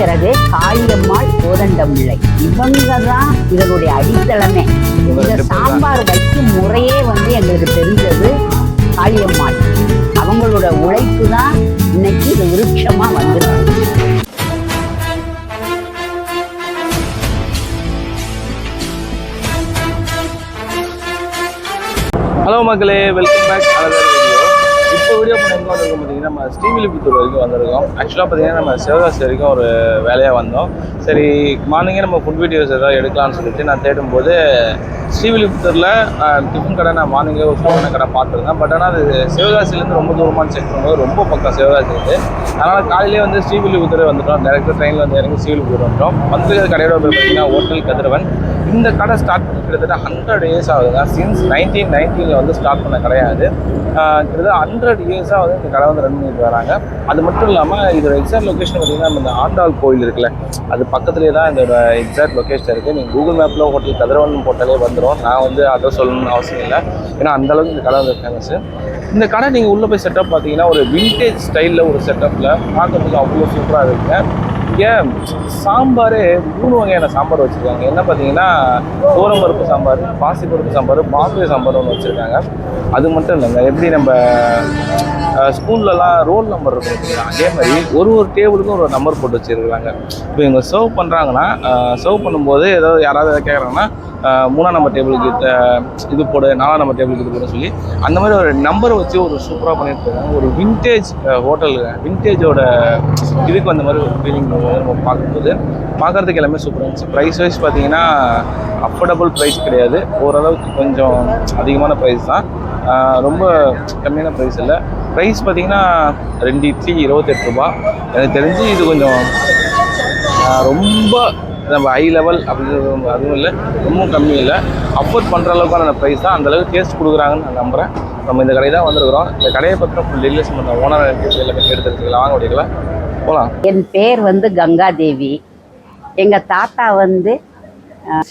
பிறகு காளியம்மாள் கோதண்டம்பிள்ளை இவங்க தான் இதனுடைய அடித்தளமே. இந்த சாம்பார் வைக்கும் முறையே வந்து எங்களுக்கு தெரிஞ்சது காளியம்மாள். அவங்களோட உழைப்பு தான் இன்னைக்கு இது விருட்சமா வந்திருக்கு. ஹலோ மக்களே வெல்கம் பேக் அனதர் வீடியோ இப்போ வீடியோ பண்ண எங்கே வந்திருக்கோம் பார்த்தீங்கன்னா நம்ம ஸ்ரீவில்லிபுத்தூர் வரைக்கும் வந்திருக்கோம். ஆக்சுவலாக பார்த்தீங்கன்னா நம்ம சிவகாசி வரைக்கும் ஒரு வேலையாக வந்தோம். சரி மார்னிங்கே நம்ம ஃபுட் வீடியோஸ் ஏதாவது எடுக்கலாம்னு சொல்லிட்டு நான் தேடும்போது ஸ்ரீவில்லிபுத்தூரில் டிஃபன் கடை நான் மார்னிங்கில் ஒரு டிஃபன் கடை பார்த்துருந்தேன். பட் ஆனால் அது சிவகாசிலேருந்து ரொம்ப தூரமானு செக் பண்ணும்போது ரொம்ப பக்கம் சிவகாசி இருக்குது அதனால் காலையிலே வந்து ஸ்ரீவில்லிபுத்தூர் வந்துட்டோம். டேரெக்டாக ட்ரெயினில் வந்து இறங்கி ஸ்ரீவில்லிபுத்தூர் வந்துட்டோம். வந்து கடையோட போய் பார்த்தீங்கன்னா ஹோட்டல் கதிரவன். இந்த கடை ஸ்டார்ட் பண்ணி கிட்டத்தட்ட ஹண்ட்ரட் இயர்ஸ் ஆகுதுங்க. சின்ஸ் நைன்டீன் நைன்டீனில் வந்து ஸ்டார்ட் பண்ண கிடையாது கிட்டத்தட்ட ஹண்ட்ரட் இயர்ஸாக வந்து இந்த கடை வந்து ரன் பண்ணிட்டு வராங்க. அது மட்டும் இல்லாமல் இதோட எக்ஸாக்ட் லொக்கேஷன் பார்த்தீங்கன்னா இந்த ஆண்டாள் கோயில் இருக்குல்ல. அது பக்கத்துலேயே தான் இதோட எக்ஸாக்ட் லொக்கேஷன் இருக்குது நீங்கள் கூகுள் மேப்பில் ஹோட்டல் கதிரவன் போட்டாலே வந்து வந்துடும் நான் வந்து அட்ரஸ் சொல்லணும்னு அவசியம் இல்லை. ஏன்னா அந்த அளவுக்கு இந்த கடை வந்து ஃபேமஸ் இந்த கடை நீங்கள் உள்ளே போய் செட்டப் பார்த்தீங்கன்னா ஒரு விண்டேஜ் ஸ்டைலில் ஒரு செட்டப்பில் பார்க்குறதுக்கு அவ்வளோ சூப்பராக இருக்குங்க இங்கே சாம்பார் மூணு வகையான சாம்பார் வச்சுருக்காங்க. என்ன பார்த்தீங்கன்னா சோரம் பருப்பு சாம்பார் பாசி பருப்பு சாம்பார் மாப்பிளை சாம்பார் ஒன்று வச்சுருக்காங்க. அது மட்டும் இல்லைங்க. எப்படி நம்ம ஸ்கூல்லலாம் ரோல் நம்பர் இருக்கும். அதே மாதிரி ஒரு ஒரு டேபிளுக்கும் ஒரு நம்பர் போட்டு வச்சுருக்காங்க இப்போ இவங்க சர்வ் பண்ணுறாங்கன்னா சர்வ் பண்ணும்போது ஏதாவது யாராவது எதாவது கேட்குறாங்கன்னா மூணாம் நம்பர் டேபிளுக்கு இது போடு நாலாம் நம்பர் டேபிளுக்கு இது போடு சொல்லி அந்த மாதிரி ஒரு நம்பரை வச்சு ஒரு சூப்பராக பண்ணிட்டு இருக்காங்க. ஒரு விண்டேஜ் ஹோட்டல் விண்டேஜோட இதுக்கு வந்த மாதிரி ஒரு ஃபீலிங் நம்ம பார்க்கும்போது பார்க்குறதுக்கு எல்லாமே சூப்பராக இருந்துச்சு. ப்ரைஸ் வைஸ் பார்த்தீங்கன்னா அஃபோர்டபுள் ப்ரைஸ் கிடையாது. ஓரளவுக்கு கொஞ்சம் அதிகமான ப்ரைஸ் தான். ரொம்ப கம்மியான ப்ரைஸ் இல்லை. ப்ரைஸ் பார்த்தீங்கன்னா ரெண்டு இட்லி இருபத்தெட்டு ரூபா. எனக்கு தெரிஞ்சு இது கொஞ்சம் ரொம்ப நம்ம ஹை லெவல் அப்படிங்கிறது அதுவும் இல்லை ரொம்ப கம்மி இல்லை. அஃபோர்ட் பண்ணுற அளவுக்கான ப்ரைஸ் தான் அந்தளவுக்கு டேஸ்ட் கொடுக்குறாங்கன்னு நான் நம்புகிறேன் நம்ம இந்த கடை தான் வந்திருக்கிறோம். இந்த கடையை பற்றின ஃபுல் டீல்ஸ் பண்ண ஓனர் எல்லாமே கேட்டு தெரிஞ்சுக்கலாம் வாங்க முடியலாம் போகலாம் என் பேர் வந்து கங்காதேவி. எங்க தாத்தா வந்து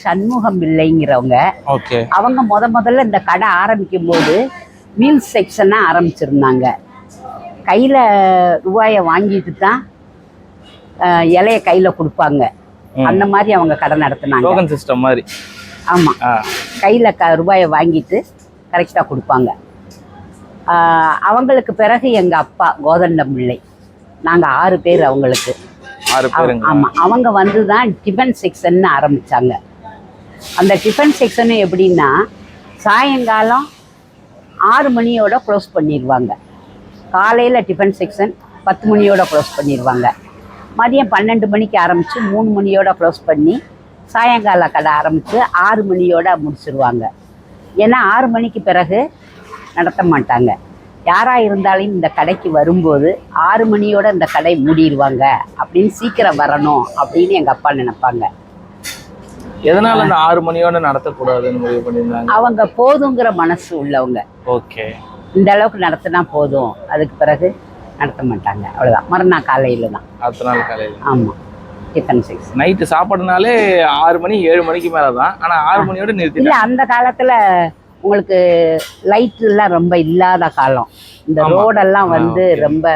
சண்முகம் பிள்ளைங்கிறவங்க ஓகே அவங்க முத முதல்ல இந்த கடை ஆரம்பிக்கும் போது மீல் செக்ஷனாக ஆரம்பிச்சிருந்தாங்க. கையில் ரூபாயை வாங்கிட்டு தான் இலைய கையில் கொடுப்பாங்க. அந்த மாதிரி அவங்க கடை நடத்துனாங்க. சிஸ்டம் மாதிரி. ஆமாம் கையில் க ரூபாயை வாங்கிட்டு கரெக்டாக கொடுப்பாங்க. அவங்களுக்கு பிறகு எங்கள் அப்பா கோதண்டம் பிள்ளை நாங்கள் ஆறு பேர் அவங்களுக்கு. ஆமாம் அவங்க வந்து தான் டிஃபன் செக்ஷன் ஆரம்பித்தாங்க அந்த டிஃபன் செக்ஷன் எப்படின்னா சாயங்காலம் ஆறு மணியோட க்ளோஸ் பண்ணிடுவாங்க காலையில் டிஃபன் செக்ஷன் பத்து மணியோட க்ளோஸ் பண்ணிடுவாங்க மதியம் பன்னெண்டு மணிக்கு ஆரம்பித்து மூணு மணியோட க்ளோஸ் பண்ணி சாயங்கால கடை ஆரம்பித்து ஆறு மணியோட முடிச்சிருவாங்க. ஏன்னா ஆறு மணிக்கு பிறகு நடத்த மாட்டாங்க. யாராக இருந்தாலும் இந்த கடைக்கு வரும்போது ஆறு மணியோட இந்த கடை மூடிடுவாங்க அப்படின்னு சீக்கிரம் வரணும் அப்படின்னு எங்கள் அப்பா நினைப்பாங்க. எதனால அந்த ஆறு மணியோட நடத்தக்கூடாதுன்னு முடிவு பண்ணியிருந்தாங்க? அவங்க போதுங்கிற மனசு உள்ளவங்க. ஓகே. இந்த அளவுக்கு நடத்தினா போதும். அதுக்கு பிறகு நடத்த மாட்டாங்க. அவ்வளோதான் மறுநாள் காலையில் தான். அடுத்த நாள் காலையில். ஆமாம் டிஃபன் செக்ஸ் நைட்டு சாப்பாடுனாலே ஆறு மணி ஏழு மணிக்கு மேலே தான் ஆனால் ஆறு மணியோட இல்லை நிறுத்திட்டாங்க. அந்த காலத்தில் உங்களுக்கு லைட் எல்லாம் ரொம்ப இல்லாத காலம். இந்த. ரோடெல்லாம் வந்து. ரொம்ப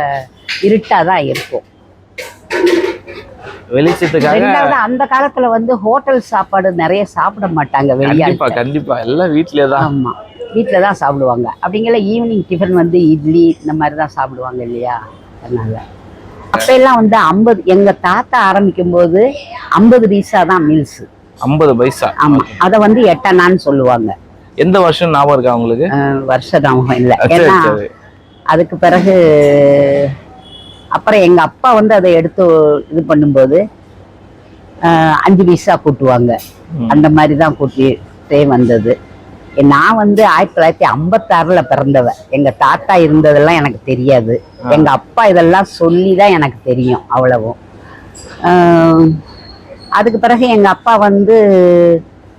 இருட்டாக தான் இருக்கும். வெளிச்சத்துக்காக அந்த காலத்துல வந்து ஹோட்டல் சாப்பாடு நிறைய சாப்பிட மாட்டாங்க கண்டிப்பா வெளியாட்கள் கண்டிப்பா. எல்லாம் வீட்லயே தான். ஆமா. வீட்டில தான் சாப்பிடுவாங்க. அப்படிங்கிற ஈவினிங் டிஃபன் வந்து இட்லி இந்த மாதிரி தான் சாப்பிடுவாங்க இல்லையா? அதனால. அப்ப எல்லாம் வந்து ஐம்பது எங்க தாத்தா ஆரம்பிக்கும் போது ஐம்பது பைசா தான் மீல்ஸ் ஐம்பது பைசா. ஆமா. அதை வந்து எட்டனான்னு சொல்லுவாங்க. எந்த வருஷம் ஞாபகம் இருக்கா உங்களுக்கு? அஹ் வருஷ ஞாபகம் இல்லை. ஏன்னா அதுக்கு பிறகு அப்புறம் எங்க அப்பா வந்து அதை எடுத்து இது பண்ணும்போது அஞ்சு பைசா கூட்டுவாங்க. அந்த மாதிரி தான் கூட்டிகிட்டே வந்தது நான் வந்து ஆயிரத்தி தொள்ளாயிரத்தி ஐம்பத்தாறுல பிறந்தவ. எங்க தாத்தா இருந்ததெல்லாம் எனக்கு தெரியாது. எங்க அப்பா இதெல்லாம் சொல்லி தான் எனக்கு தெரியும் அவ்வளவும். அதுக்கு பிறகு எங்க அப்பா வந்து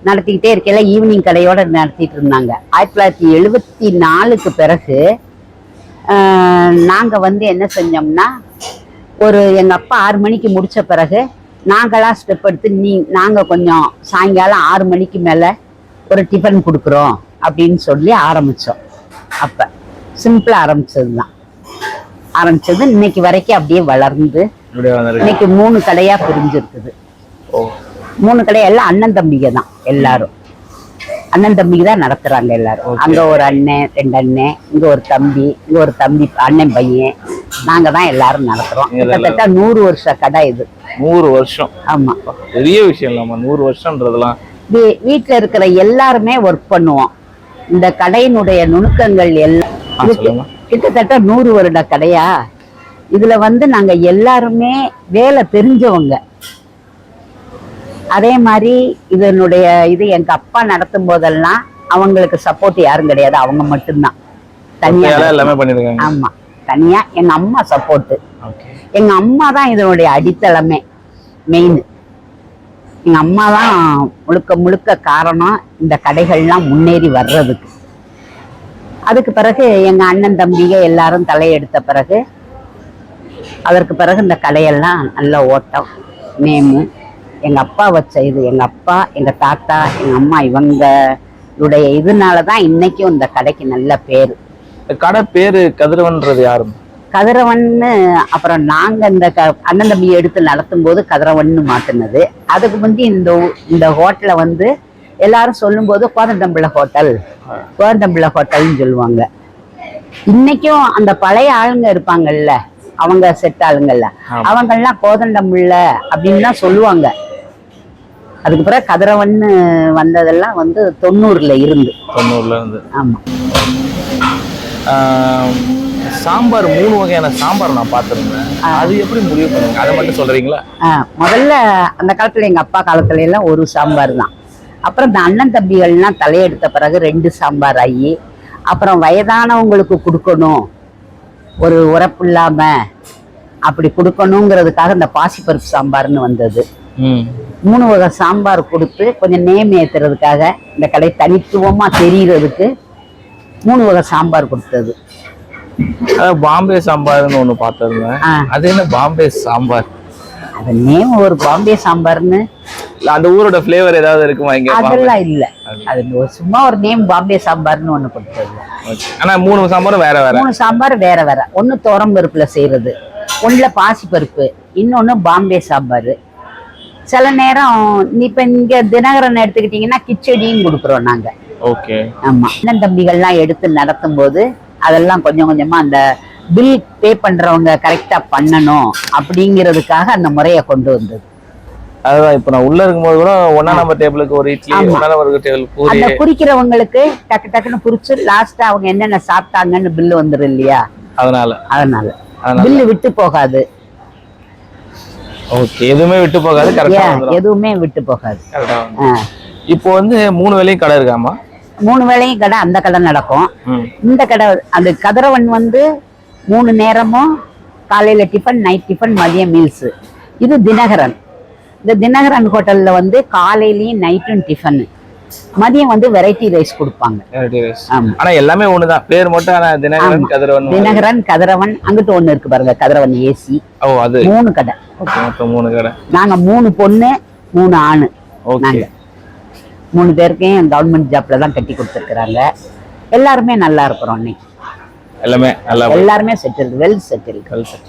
நடத்திக்கிட்டே இருக்கையில ஈவினிங் கடையோட நடத்திட்டு இருந்தாங்க. ஆயிரத்தி தொள்ளாயிரத்தி எழுபத்தி நாலுக்கு பிறகு ஆஹ், நாங்க வந்து என்ன செஞ்சோம்னா ஒரு எங்க அப்பா ஆறு மணிக்கு முடிச்ச பிறகு நாங்களா ஸ்டெப் எடுத்து நீ நாங்க கொஞ்சம் சாயங்காலம் ஆறு மணிக்கு மேல ஒரு டிஃபன் கொடுக்குறோம் அப்படின்னு சொல்லி ஆரம்பிச்சோம். அப்ப சிம்பிளா ஆரம்பிச்சது தான் ஆரம்பிச்சது இன்னைக்கு வரைக்கும் அப்படியே வளர்ந்து இன்னைக்கு மூணு கடையா பிரிஞ்சிருக்குது. மூணு கடை எல்லாம் அண்ணன் தம்பிங்க தான் எல்லாரும். அண்ணன் தம்பிக்கு தான் நடத்துறாங்க எல்லாரும். அங்க ஒரு அண்ணன் ரெண்டு அண்ணன் இங்க ஒரு தம்பி இங்க ஒரு தம்பி அண்ணன் பையன். நாங்க தான் எல்லாரும் நடத்துறோம். கிட்டத்தட்ட நூறு வருஷ கடை இது. நூறு வருஷம். ஆமா. பெரிய விஷயம் இல்லாம நூறு வருஷம்ன்றதெல்லாம். வீ- வீட்ல இருக்கிற எல்லாருமே ஒர்க் பண்ணுவோம். இந்த கடையினுடைய நுணுக்கங்கள் எல்லாம். கிட்டத்தட்ட நூறு வருட கடையா? இதுல வந்து நாங்க எல்லாருமே வேலை தெரிஞ்சவங்க. அதே மாதிரி இதனுடைய இது எங்க அப்பா நடத்தும் போதெல்லாம் அவங்களுக்கு சப்போர்ட் யாரும் கிடையாது அவங்க மட்டும்தான். தனியா ஒத்தையால எல்லாமே பண்ணிருக்காங்க. ஆமா. தனியா எங்க அம்மா சப்போர்ட் எங்க அம்மா தான் இதனுடைய அடித்தளமே மெயின் எங்க அம்மா தான் முழுக்க முழுக்க காரணம் இந்த கடைகள்லாம் முன்னேறி வர்றதுக்கு. அதுக்கு பிறகு எங்க அண்ணன் தம்பிக எல்லாரும் தலையெடுத்த பிறகு அதற்கு பிறகு இந்த கடையெல்லாம் நல்ல ஓட்டம் நேமு. எங்க அப்பா வச்ச இது எங்க அப்பா எங்க தாத்தா எங்க அம்மா இவங்களுடைய இதனால தான் இன்னைக்கும் இந்த கடைக்கு நல்ல பேர். கடை பேரு கதிரவன்றது யாரு? கதிரவன்னு அப்புறம் நாங்க இந்த க அண்ணன் தம்பி எடுத்து நடத்தும் போது கதிரவன்னு மாத்தினது. அதுக்கு முந்தி இந்த இந்த ஹோட்டலை வந்து எல்லாரும் சொல்லும்போது கோதண்டம்பிள்ளை ஹோட்டல் கோதண்டம்பிள்ளை ஹோட்டல்னு சொல்லுவாங்க. இன்னைக்கும் அந்த பழைய ஆளுங்க இருப்பாங்கல்ல அவங்க செட் ஆளுங்கல்ல ஆமா. அவங்கெல்லாம் கோதண்டம்பிள்ளை அப்படின்னு தான் சொல்லுவாங்க. அதுக்கு பிறகு கதிரவன்னு வந்ததெல்லாம் வந்து தொண்ணூறுல இருந்து. தொண்ணூறுல இருந்து. ஆம், சாம்பார் மூணு வகையான சாம்பார் நான் பார்த்துருந்தேன். அது எப்படி முடிவு பண்ணுங்க அதை மட்டும் சொல்றீங்களா? ஆ, முதல்ல அந்த காலத்துல எங்க அப்பா காலத்துல எல்லாம் ஒரு சாம்பார் தான். அப்புறம் இந்த அண்ணன் தம்பிகள்லாம் தலையெடுத்த பிறகு ரெண்டு சாம்பார் ஆகி அப்புறம் வயதானவங்களுக்கு கொடுக்கணும். ஒரு உரப்பு இல்லாம அப்படி கொடுக்கணுங்கிறதுக்காக இந்த பாசிப்பருப்பு சாம்பார்னு வந்தது. மூணு வகை சாம்பார் கொடுத்து கொஞ்சம் நேம் ஏத்துறதுக்காக இந்த கடை தனித்துவமா தெரியறதுக்கு மூணு வகை சாம்பார் கொடுத்தது. பாம்பே சாம்பார்னு ஒண்ணு பார்த்துருந்தேன். அது என்ன பாம்பே சாம்பார்? அது நேம் ஒரு பாம்பே சாம்பார்னு. அந்த ஊரோட ஃப்ளேவர் ஏதாவது இருக்குமா இங்க? அதெல்லாம் இல்ல. அது ஒரு சும்மா ஒரு நேம் பாம்பே சாம்பார்னு ஒண்ணு கொடுத்தது. Okay. ஆனா மூணு சாம்பாரும் வேற வேற. மூணு சாம்பார் வேற வேற. ஒண்ணு துவரம் பருப்புல செய்யறது ஒண்ணுல பாசி பருப்பு இன்னொன்னு பாம்பே சாம்பார். சில நேரம் இப்ப இங்க தினகரன் எடுத்துக்கிட்டீங்கன்னா கிச்சடியும் கொடுக்குறோம் நாங்க. ஓகே ஆமா. அண்ணன் தம்பிகள்லாம் எடுத்து நடத்தும் போது அதெல்லாம் கொஞ்சம் கொஞ்சமா அந்த பில் பே பண்றவங்க கரெக்டா பண்ணணும் அப்படிங்கிறதுக்காக அந்த முறையை கொண்டு வந்தது. அதுதான் இப்ப நான் உள்ள இருக்கும்போது கூட ஒன்னா நம்பர் டேபிளுக்கு ஒரு இட்லி. ஒன்னா நம்பர் டேபிள் பூரி. அந்த குறிக்கிறவங்களுக்கு டக்கு டக்குன்னு குறிச்சு லாஸ்டா அவங்க என்னென்ன சாப்பிட்டாங்கன்னு பில்லு வந்துடும் இல்லையா? அதனால. அதனால. பில்லு விட்டு போகாது. ஓகே எதுவுமே விட்டு போகாது கரெக்டா எதுவுமே விட்டு போகாது. இப்போ வந்து மூணு வேலையும் கடை இருக்காமா மூணு வேளையும் கடை அந்த கடை நடக்கும். இந்த கடை அந்த கதிரவன் வந்து மூணு நேரமும் காலையில டிஃபன் நைட் டிஃபன் மதியம் மீல்ஸ் இது தினகரன். இந்த தினகரன் ஹோட்டல்ல வந்து காலையிலயும் நைட்டும் டிஃபன் மதியம் வந்து வெரைட்டி ரைஸ் கொடுப்பாங்க. ஆனா எல்லாமே ஒண்ணுதான். பேர் மட்டும் ஆனா தினகரன். கதிரவன். தினகரன் கதிரவன் அங்கிட்டு ஒண்ணு இருக்கு பாருங்க கதிரவன் ஏசி ஓ அது. மூணு கடை. மூணு கடை. நாங்க மூணு பொண்ணு மூணு ஆணு. ஓகே. மூணு பேருக்கையும் கவர்மெண்ட் ஜாப்ல தான் கட்டி கொடுத்துருக்குறாங்க. எல்லாருமே நல்லா இருக்கிறோம் இன்னைக்கு. எல்லாமே நல்லா எல்லாருமே செட்டில் வெல் செட்டில் கல் set.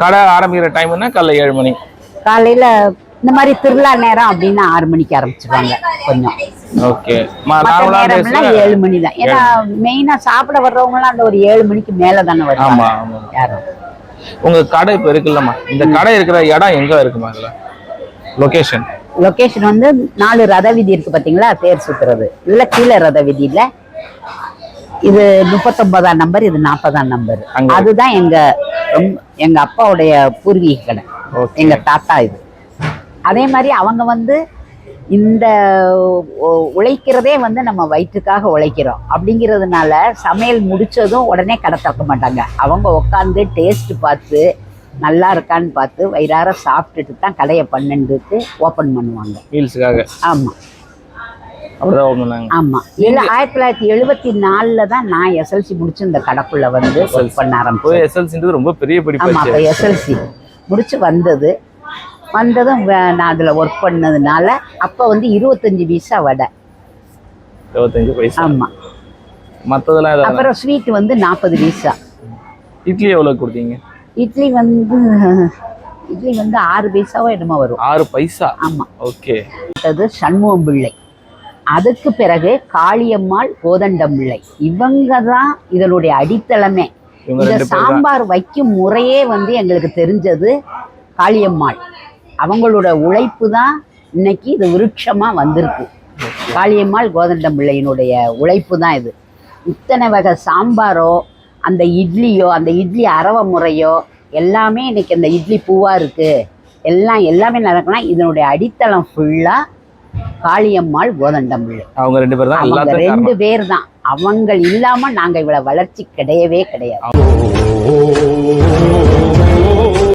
கடை ஆரம்பிக்கிற டைம்னா காலைல ஏழு மணி. காலையில இந்த மாதிரி திருவிழா நேரம் அப்படின்னா ஆறு மணிக்கு ஆரம்பிச்சிருவாங்க கொஞ்சம். ஓகே ஏழு மணி தான். ஏன்னா மெயினா சாப்பிட வர்றவங்க எல்லாம் அந்த ஒரு ஏழு மணிக்கு மேல தானே ஆமா யாரும். உங்க கடை இப்ப இருக்குல்லம்மா. இந்த கடை இருக்கிற இடம் எங்க இருக்குமா? லொகேஷன் லொகேஷன் வந்து நாலு ரத வீதி இருக்கு பாத்தீங்களா? தேர் சுத்துறது. இதுல கீழே ரத வீதியில. இது முப்பத்தொன்பதாம் நம்பர் இது நாற்பதாம் நம்பர் அதுதான் எங்க ரொம்ப- எங்க அப்பாவுடைய பூர்வீக கடை எங்க தாத்தா இது. அதே மாதிரி அவங்க வந்து இந்த உழைக்கிறதே வந்து நம்ம வயிற்றுக்காக உழைக்கிறோம். அப்படிங்கிறதுனால சமையல் முடிச்சதும் உடனே கடை திறக்க மாட்டாங்க. அவங்க உட்காந்து டேஸ்ட் பார்த்து நல்லா இருக்கான்னு பார்த்து வயிறார சாப்பிட்டுட்டு தான் கடையை பன்னெண்டுக்கு ஓப்பன் பண்ணுவாங்க. மீல்ஸுக்காக ஆமா. அப்படிதான் ஓப்பன் பண்ணாங்க. ஆமா. இல்ல ஆயிரத்தி தொள்ளாயிரத்தி எழுபத்தி நாலுல தான் நான் எஸ்எல்சி முடிச்சு இந்த கடைக்குள்ள வந்து ஒர்க் பண்ண ஆரம்பிச்சேன். எஸ்எல்சின்றது ரொம்ப பெரிய படிப்பு அப்ப எஸ்எல்சி முடிச்சு வந்தது. வந்ததும் நான் அதுல ஒர்க் பண்ணதுனால அப்ப வந்து இருபத்தஞ்சு பைசா வடை. இருபத்தஞ்சு பைசா. ஆமா. மத்ததெல்லாம் ஏதாவது அப்புறம் ஸ்வீட் வந்து நாற்பது பைசா. இட்லி எவ்வளவு கொடுத்தீங்க? இட்லி வந்து இட்லி வந்து ஆறு பைசாவோ என்னமோ வரும். ஆறு பைசா? ஆமா. ஓகே. அடுத்தது சண்முகம் பிள்ளை. அதுக்கு பிறகு காளியம்மாள் கோதண்டம் பிள்ளை. இவங்க தான் இதனுடைய அடித்தளமே. இந்த சாம்பார் வைக்கும் முறையே வந்து எங்களுக்கு தெரிஞ்சது காளியம்மாள். அவங்களோட உழைப்பு தான் இன்னைக்கு இது விருட்சமா வந்திருக்கு. காளியம்மாள் கோதண்டம் பிள்ளையினுடைய உழைப்பு தான் இது. இத்தனை வகை சாம்பாரோ அந்த இட்லியோ அந்த இட்லி அரவ முறையோ எல்லாமே இன்னைக்கு அந்த இட்லி பூவா இருக்கு எல்லாம் எல்லாமே நடக்கலாம் இதனுடைய அடித்தளம் ஃபுல்லா காளியம்மாள் கோதண்டம் பிள்ளை அவங்க ரெண்டு பேர் தான் அவங்க எல்லாத்துக்கும் ரெண்டு காரணம் பேர் தான் அவங்க இல்லாம நாங்க இவ்வளவு வளர்ச்சி கிடையவே கிடையாது